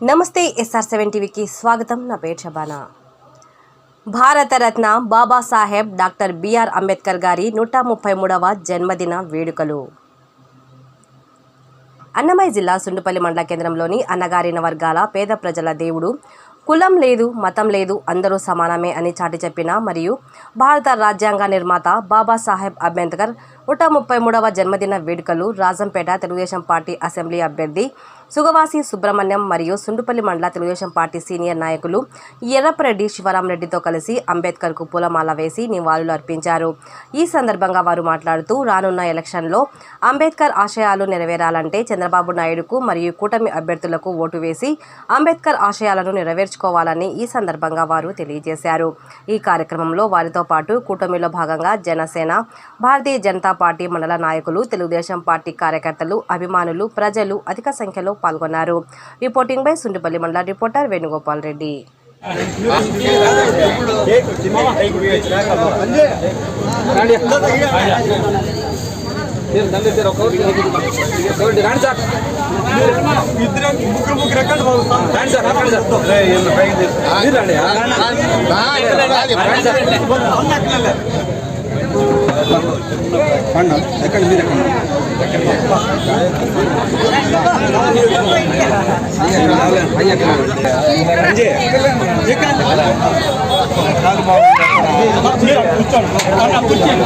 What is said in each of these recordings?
నమస్తే SR seven టీవీకి స్వాగతం. నా పేరు షబానా. భారతరత్న బాబాసాహెబ్ డాక్టర్ బిఆర్ అంబేద్కర్ గారి నూట ముప్పై మూడవ జన్మదిన వేడుకలు. అన్నమయ్య జిల్లా సుండుపల్లి మండల కేంద్రంలోని అన్నగారిన వర్గాల పేద ప్రజల దేవుడు. కులం లేదు మతం లేదు అందరూ సమానమే అని చాటి చెప్పిన మరియు భారత రాజ్యాంగ నిర్మాత బాబాసాహెబ్ అంబేద్కర్ నూట ముప్పై మూడవ జన్మదిన వేడుకలు రాజంపేట తెలుగుదేశం పార్టీ అసెంబ్లీ అభ్యర్థి సుగవాసి సుబ్రహ్మణ్యం మరియు సుండుపల్లి మండల తెలుగుదేశం పార్టీ సీనియర్ నాయకులు ఎర్రపరెడ్డి శివరామరెడ్డితో కలిసి అంబేద్కర్కు పూలమాల వేసి నివాళులు అర్పించారు. ఈ సందర్భంగా వారు మాట్లాడుతూ రానున్న ఎలక్షన్లో అంబేద్కర్ ఆశయాలు నెరవేరాలంటే చంద్రబాబు నాయుడుకు మరియు కూటమి అభ్యర్థులకు ఓటు వేసి అంబేద్కర్ ఆశయాలను నెరవేర్చుకోవాలని ఈ సందర్భంగా వారు తెలియజేశారు. ఈ కార్యక్రమంలో వారితో పాటు కూటమిలో భాగంగా జనసేన భారతీయ జనతా పార్టీ మండల నాయకులు తెలుగుదేశం పార్టీ కార్యకర్తలు అభిమానులు ప్రజలు అధిక సంఖ్యలో పాల్గొన్నారు. రిపోర్టింగ్ బై సుండిపల్లి మండల రిపోర్టర్ వేణుగోపాల్ రెడ్డి ఎక్కడ మీరు ఎక్కడ కూర్చోండి అన్న కూర్చోండి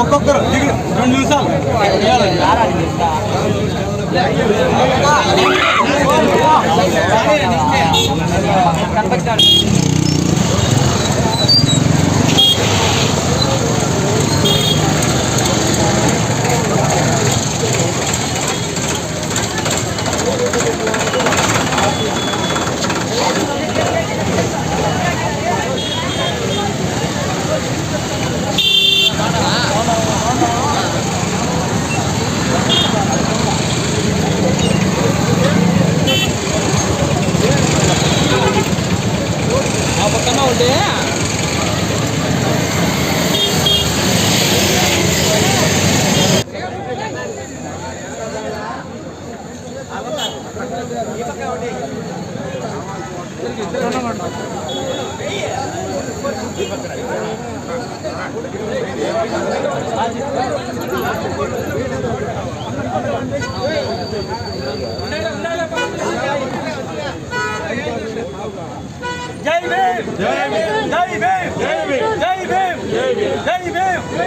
ఒక్కొక్కరు దిగు రెండు నిమిషాలు. ఆ போகுது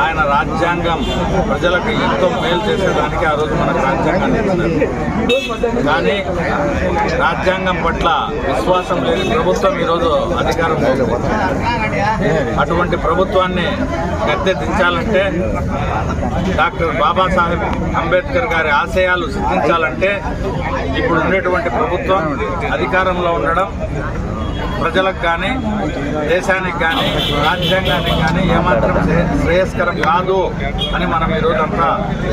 ఆయన రాజ్యాంగం ప్రజలకు ఎంతో మేలు చేసేదానికి ఆ రోజు మనకు రాజ్యాంగాన్ని ఇచ్చినారు కానీ రాజ్యాంగం పట్ల విశ్వాసం లేని ప్రభుత్వం ఈరోజు అధికారం ఉంది. అటువంటి ప్రభుత్వాన్ని గద్దె దించాలంటే డాక్టర్ బాబాసాహెబ్ అంబేద్కర్ గారి ఆశయాలు సిద్ధించాలంటే ఇప్పుడు ఉండేటువంటి ప్రభుత్వం అధికారంలో ఉండడం ప్రజలకు కానీ దేశానికి కానీ రాజ్యాంగానికి కానీ ఏమాత్రం శ్రే- శ్రేయస్కరం కాదు అని మనం ఈరోజు అంతా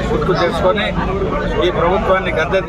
గుర్తు చేసుకొని ఈ ప్రభుత్వాన్ని గద్దె